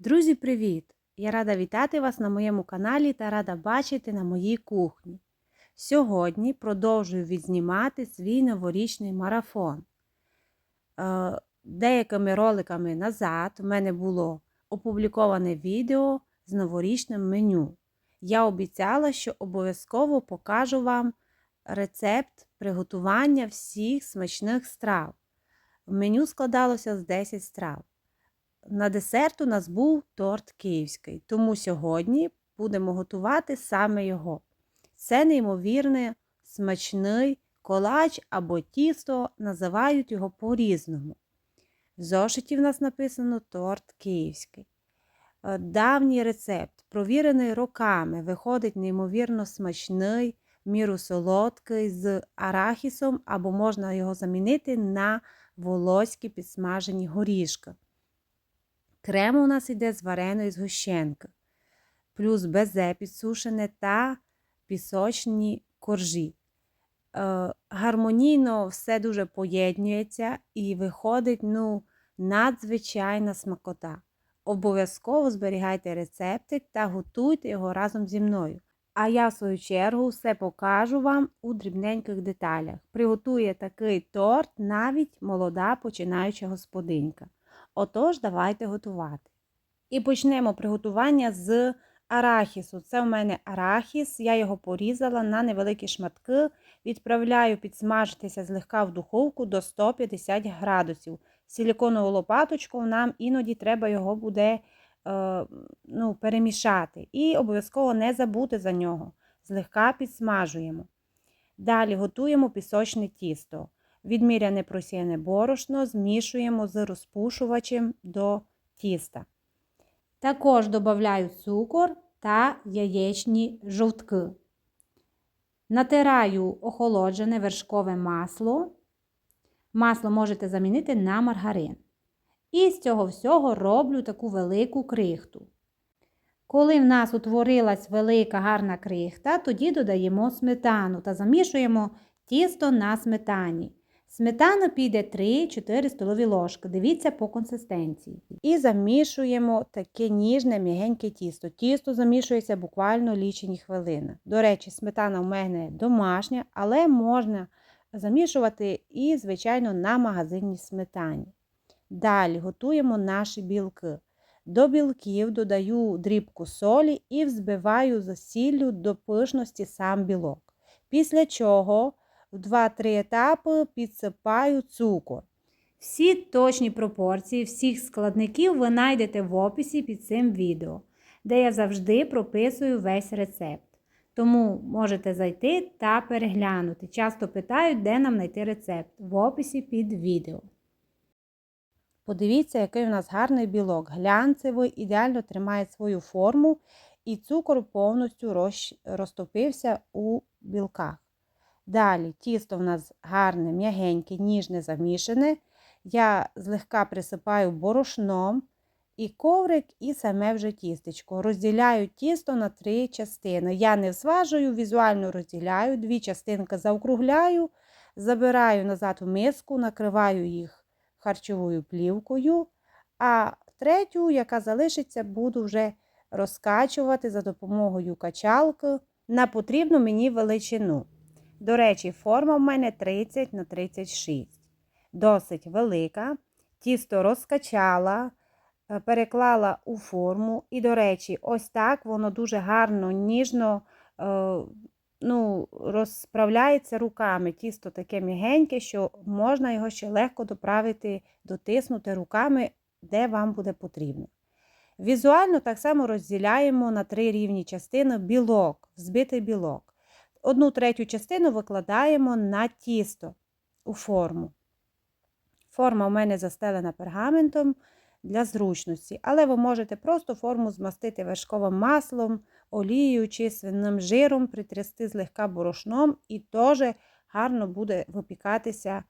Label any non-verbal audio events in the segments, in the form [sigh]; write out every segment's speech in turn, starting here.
Друзі, привіт! Я рада вітати вас на моєму каналі та рада бачити на моїй кухні. Сьогодні продовжую відзнімати свій новорічний марафон. Е, Деякими роликами назад в мене було опубліковане відео з новорічним меню. Я обіцяла, що обов'язково покажу вам рецепт приготування всіх смачних страв. Меню складалося з 10 страв. На десерт у нас був торт київський, тому сьогодні будемо готувати саме його. Це неймовірний смачний колач або тісто, називають його по-різному. В зошиті в нас написано торт київський. Е, Давній рецепт, провірений роками, виходить неймовірно смачний, міру солодкий з арахісом, або можна його замінити на волоські підсмажені горішки. Крем у нас йде з вареної згущенки, плюс безе підсушене та пісочні коржі. Е, гармонійно все дуже поєднується і виходить ну, надзвичайна смакота. Обов'язково зберігайте рецептик та готуйте його разом зі мною. А я, в свою чергу, все покажу вам у дрібненьких деталях. Приготує такий торт навіть молода починаюча господинька. Отож, давайте готувати. І почнемо приготування з арахісу. Це в мене арахіс, я його порізала на невеликі шматки, відправляю підсмажитися злегка в духовку до 150 градусів. Силіконову лопаточку нам іноді треба його буде е, ну, перемішати. І обов'язково не забути за нього. Злегка підсмажуємо. Далі готуємо пісочне тісто. Відміряне просіяне борошно змішуємо з розпушувачем до тіста. Також додаю цукор та яєчні жовтки. Натираю охолоджене вершкове масло. Масло можете замінити на маргарин. І з цього всього роблю таку велику крихту. Коли в нас утворилась велика гарна крихта, тоді додаємо сметану та замішуємо тісто на сметані. Сметана піде 3-4 столові ложки. Дивіться по консистенції. І замішуємо таке ніжне, м'ягеньке тісто. Тісто замішується буквально лічені хвилини. До речі, сметана в мене домашня, але можна замішувати і, звичайно, на магазинній сметані. Далі готуємо наші білки. До білків додаю дрібку солі і взбиваю за сіллю до пишності сам білок. Після чого в 2-3 етапи підсипаю цукор. Всі точні пропорції всіх складників ви знайдете в описі під цим відео, де я завжди прописую весь рецепт. Тому можете зайти та переглянути. Часто питають, де нам знайти рецепт в описі під відео. Подивіться, який у нас гарний білок. Глянцевий, ідеально тримає свою форму, і цукор повністю розтопився у білках. Далі тісто в нас гарне, м'ягеньке, ніжне замішане. Я злегка присипаю борошном і коврик, і саме вже тістечко. Розділяю тісто на три частини. Я не зважую, візуально розділяю, дві частинки заокругляю, забираю назад в миску, накриваю їх харчовою плівкою, а третю, яка залишиться, буду вже розкачувати за допомогою качалки на потрібну мені величину. До речі, форма в мене 30 на 36. Досить велика. Тісто розкачала, е, переклала у форму. І, до речі, ось так воно дуже гарно, ніжно е, ну, розправляється руками. Тісто таке мігеньке, що можна його ще легко доправити, дотиснути руками, де вам буде потрібно. Візуально так само розділяємо на три рівні частини білок, взбитий білок. Одну третю частину викладаємо на тісто у форму. Форма у мене застелена пергаментом для зручності, але ви можете просто форму змастити вершковим маслом, олією чи свинним жиром, притрясти злегка борошном і теж гарно буде випікатися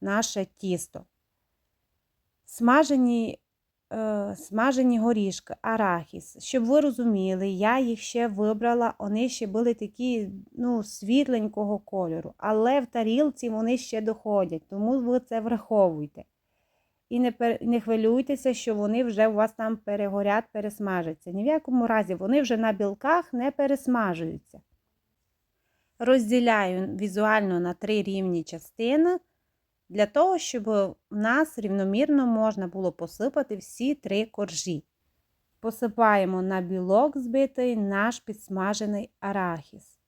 наше тісто. Смажені смажені горішки, арахіс. Щоб ви розуміли, я їх ще вибрала, вони ще були такі ну, світленького кольору, але в тарілці вони ще доходять, тому ви це враховуйте. і не, пер... не хвилюйтеся, що вони вже у вас там перегорять, пересмажаться. Ні в якому разі вони вже на білках не пересмажуються. Розділяю візуально на три рівні частини, для того, щоб у нас рівномірно можна було посипати всі три коржі. Посипаємо на білок збитий наш підсмажений арахіс.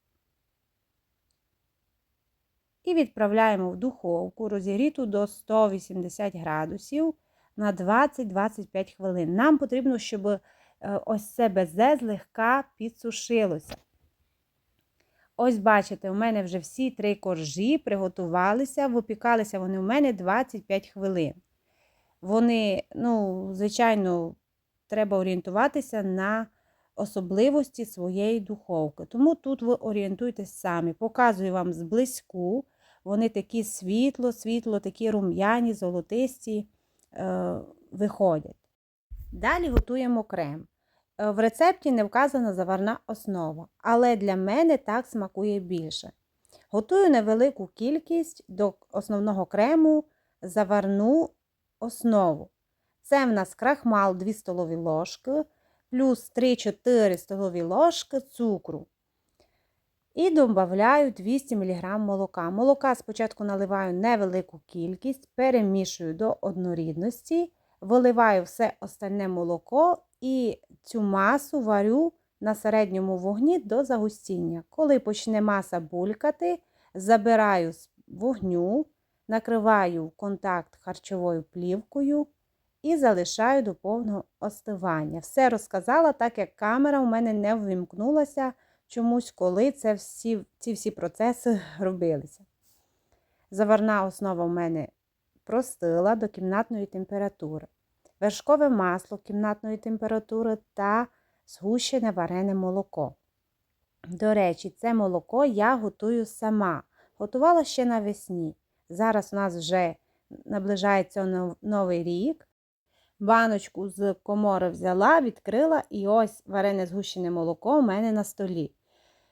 І відправляємо в духовку розігріту до 180 градусів на 20-25 хвилин. Нам потрібно, щоб е, ось це безе злегка підсушилося. Ось, бачите, у мене вже всі три коржі приготувалися, випікалися вони у мене 25 хвилин. Вони, ну, звичайно, треба орієнтуватися на особливості своєї духовки. Тому тут ви орієнтуйтесь самі. Показую вам зблизьку. Вони такі світло, світло, такі рум'яні, золотисті е, виходять. Далі готуємо крем. В рецепті не вказана заварна основа, але для мене так смакує більше. Готую невелику кількість до основного крему заварну основу. Це в нас крахмал 2 столові ложки, плюс 3-4 столові ложки цукру. І додаю 200 мг молока. Молока спочатку наливаю невелику кількість, перемішую до однорідності, виливаю все остальне молоко і цю масу варю на середньому вогні до загустіння. Коли почне маса булькати, забираю з вогню, накриваю контакт харчовою плівкою і залишаю до повного остивання. Все розказала, так як камера у мене не ввімкнулася чомусь, коли це всі, ці всі процеси [laughs] робилися. Заварна основа в мене простила до кімнатної температури. Вершкове масло кімнатної температури та згущене варене молоко. До речі, це молоко я готую сама. Готувала ще навесні. Зараз у нас вже наближається новий рік. Баночку з комори взяла, відкрила і ось варене згущене молоко у мене на столі.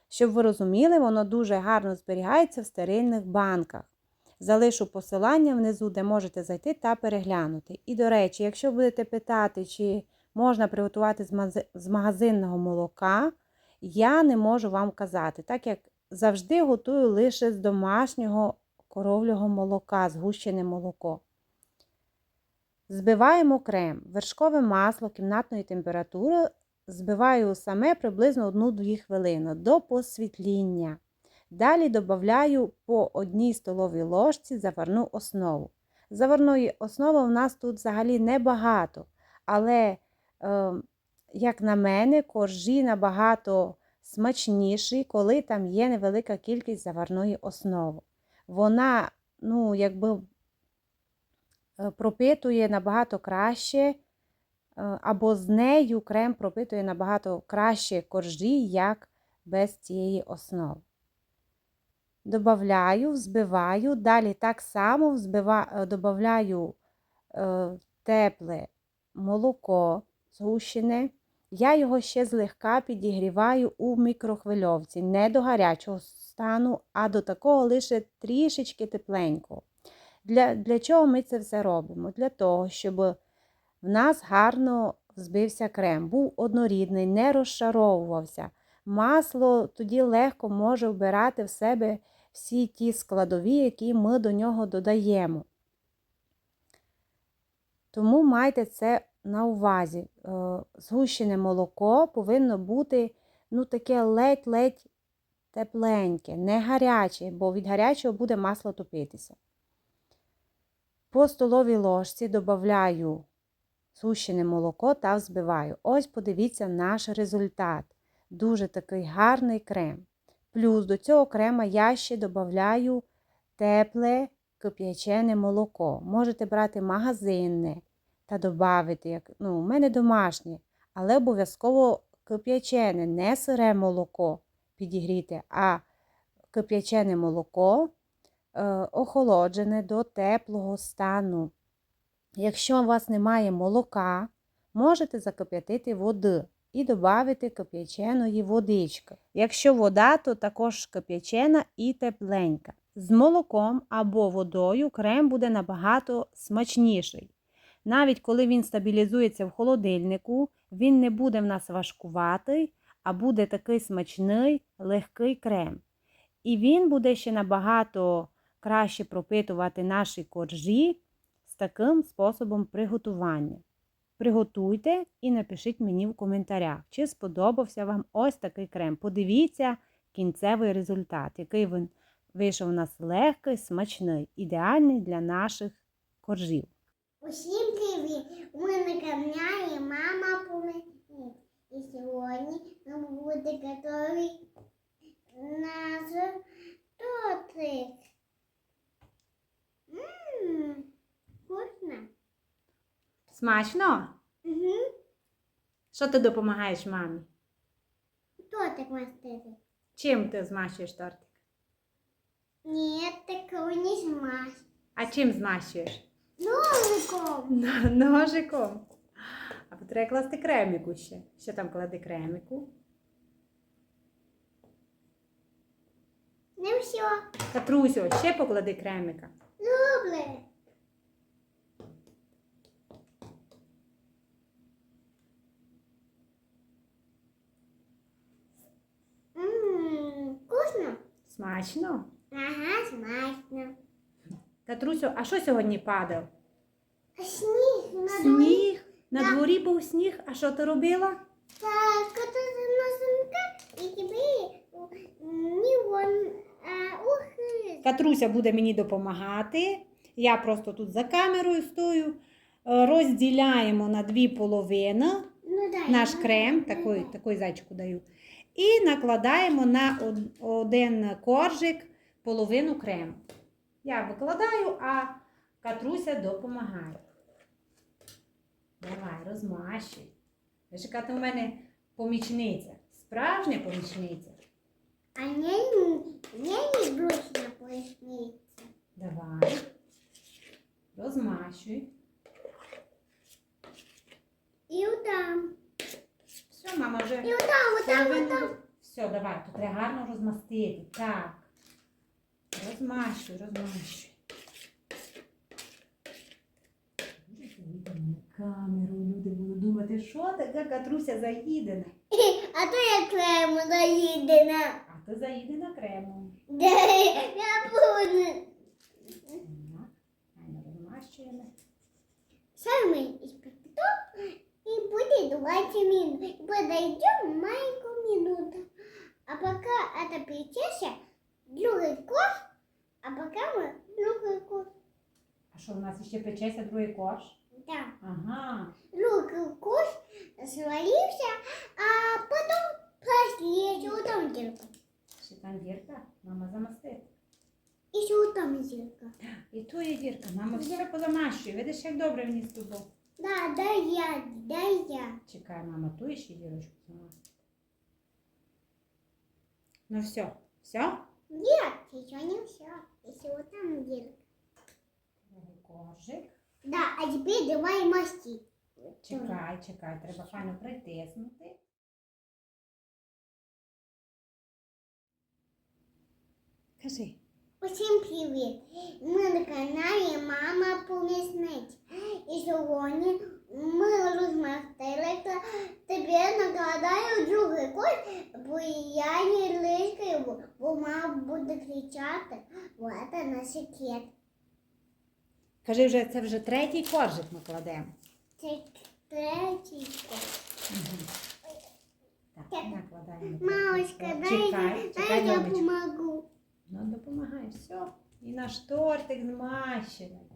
Щоб ви розуміли, воно дуже гарно зберігається в стерильних банках. Залишу посилання внизу, де можете зайти та переглянути. І, до речі, якщо будете питати, чи можна приготувати з магазинного молока, я не можу вам казати, так як завжди готую лише з домашнього коровлього молока, згущене молоко. Збиваємо крем, вершкове масло кімнатної температури. Збиваю саме приблизно 1-2 хвилини до посвітління. Далі додаю по одній столовій ложці заварну основу. Заварної основи у нас тут взагалі небагато, але, е, як на мене, коржі набагато смачніші, коли там є невелика кількість заварної основи. Вона, ну, якби е, пропитує набагато краще, е, або з нею крем пропитує набагато краще коржі, як без цієї основи. Добавляю, взбиваю, далі так само взбива, додаю е, тепле молоко згущене. Я його ще злегка підігріваю у мікрохвильовці, не до гарячого стану, а до такого лише трішечки тепленького. Для, Для чого ми це все робимо? Для того, щоб в нас гарно взбився крем, був однорідний, не розшаровувався. Масло тоді легко може вбирати в себе всі ті складові, які ми до нього додаємо. Тому майте це на увазі. Е, згущене молоко повинно бути ну, таке ледь-ледь тепленьке, не гаряче, бо від гарячого буде масло топитися. По столовій ложці додаю згущене молоко та взбиваю. Ось подивіться наш результат. Дуже такий гарний крем. Плюс до цього крема я ще додаю тепле кип'ячене молоко. Можете брати магазинне та додати, ну, у мене домашнє, але обов'язково кип'ячене, не сире молоко підігріти, а кип'ячене молоко е, охолоджене до теплого стану. Якщо у вас немає молока, можете закип'ятити води і додати кип'яченої водички. Якщо вода, то також кип'ячена і тепленька. З молоком або водою крем буде набагато смачніший. Навіть коли він стабілізується в холодильнику, він не буде в нас важкуватий, а буде такий смачний, легкий крем. І він буде ще набагато краще пропитувати наші коржі з таким способом приготування. Приготуйте і напишіть мені в коментарях, чи сподобався вам ось такий крем. Подивіться кінцевий результат, який він вийшов у нас легкий, смачний, ідеальний для наших коржів. Усім привіт! Ми на камняє мама помічник. І сьогодні ми буде готовий наш тортик. Ммм, вкусно. Смачно? Угу. Що ти допомагаєш мамі? Тортик мастити. Чим ти змащуєш тортик? Ні, такого не смаж. А чим змащуєш? Ножиком. [laughs] Ножиком. А треба класти креміку ще. Що там клади креміку? Не все. Катрусю, ще поклади креміка. Добре. Ммм, вкусно? Смачно. Ага, смачно. Катрусю, а що сьогодні падав? Сніг на дворі. Сніг. На Да. дворі був сніг. А що ти робила? Так, коли на сумка, і тебе не вон, а ухи. Катруся буде мені допомагати. Я просто тут за камерою стою. Е, Розділяємо на дві половини Ну, дай, наш ну, крем, дай, такий, дай. такий зайчику даю. І накладаємо на один коржик половину крему. Я викладаю, а Катруся допомагає. Давай, розмащуй. Ви яка у мене помічниця, справжня помічниця. А я не, я не бросила поясницю. Давай. Розмащуй. І отам. Все, мама вже. І отам, отам, отам. Все, давай, тут треба гарно розмастити. Так. Розмащуй, розмащуй. Камеру, люди будуть думати, що така Катруся заїдена. [laughs] А то я крему заїдена. А то заїдена кремом. Де [laughs] я буду. Розмащуємо. Саме испекло и будет 20 минут. И подойдем маленькую минуту. А пока это печется, другой кош, а пока мы другой кош. А що у нас ще печеться другий корж? Да. Ага. Другой кош свалился, а потом последний, вот там дырка. Ще там дірка, мама замастить. Еще вот там дырка. І то є дірка, мама все позамащує. Видиш, як добре мені з тобою. Да, да я, да я. Чекай, мама, ту ще дірочку замастить. Ну все, все? Нет, еще не все. Еще вот там дырка. Коржик. Да, а теперь давай мастить. Чекай, чекай, треба файно притиснути. Кажи. Усім привіт! Ми на каналі Мама Помісниць. І сьогодні ми розмастили тепер накладаю другий кот, бо я не лишкаю, бо мама буде кричати. Вот на секрет. Кажи вже, це вже третій коржик ми кладемо. Це третій кот. Так, Так. накладаємо. Мамочка, дай, Чекай, чекай, дай я донечко. помогу. Ну, допомагай, все. І наш тортик змащений.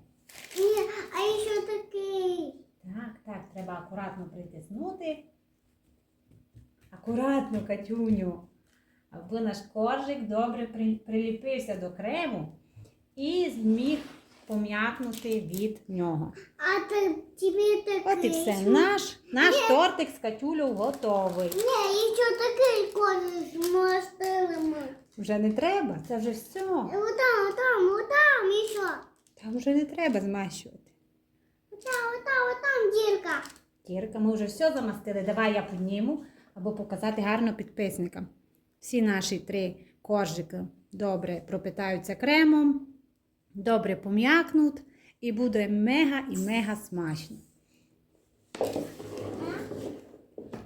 Ні, а ще такий. Так, так, треба акуратно притиснути. Акуратно, Катюню. Аби наш коржик добре приліпився до крему і зміг пом'якнути від нього. А ти тобі такий. От і все. Наш, наш тортик з Катюлю готовий. Ні, і ще такий кот змастили ми. Вже не треба, це вже все. Отам, отам, отам, і що? Там вже не треба змащувати. Отам, отам, отам дірка. Кірка, ми вже все замастили. Давай я підніму, аби показати гарно підписникам. Всі наші три коржики добре пропитаються кремом, добре пом'якнуть і буде мега і мега смачно.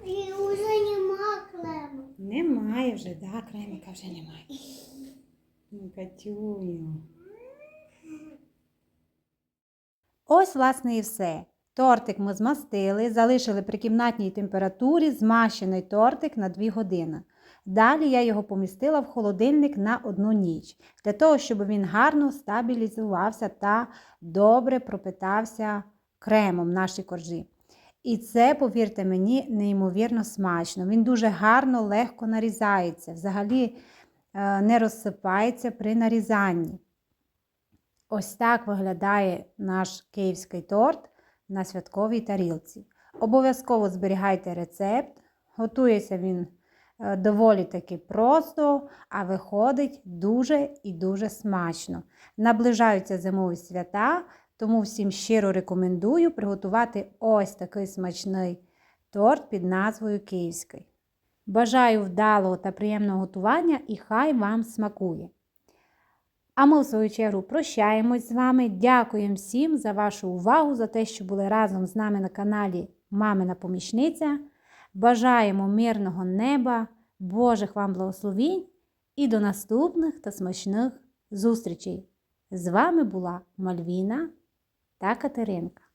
І вже нема клему. Немає вже, да, креміка вже немає. Ну, Катюню. Ось, власне, і все. Тортик ми змастили, залишили при кімнатній температурі змащений тортик на 2 години. Далі я його помістила в холодильник на одну ніч, для того, щоб він гарно стабілізувався та добре пропитався кремом наші коржі. І це, повірте мені, неймовірно смачно. Він дуже гарно, легко нарізається, взагалі е, не розсипається при нарізанні. Ось так виглядає наш київський торт на святковій тарілці. Обов'язково зберігайте рецепт. Готується він е, доволі таки просто, а виходить дуже і дуже смачно. Наближаються зимові свята, тому всім щиро рекомендую приготувати ось такий смачний торт під назвою Київський. Бажаю вдалого та приємного готування і хай вам смакує! А ми, в свою чергу, прощаємось з вами. Дякуємо всім за вашу увагу, за те, що були разом з нами на каналі Мамина Помічниця. Бажаємо мирного неба, Божих вам благословінь і до наступних та смачних зустрічей! З вами була Мальвіна та Катеринка.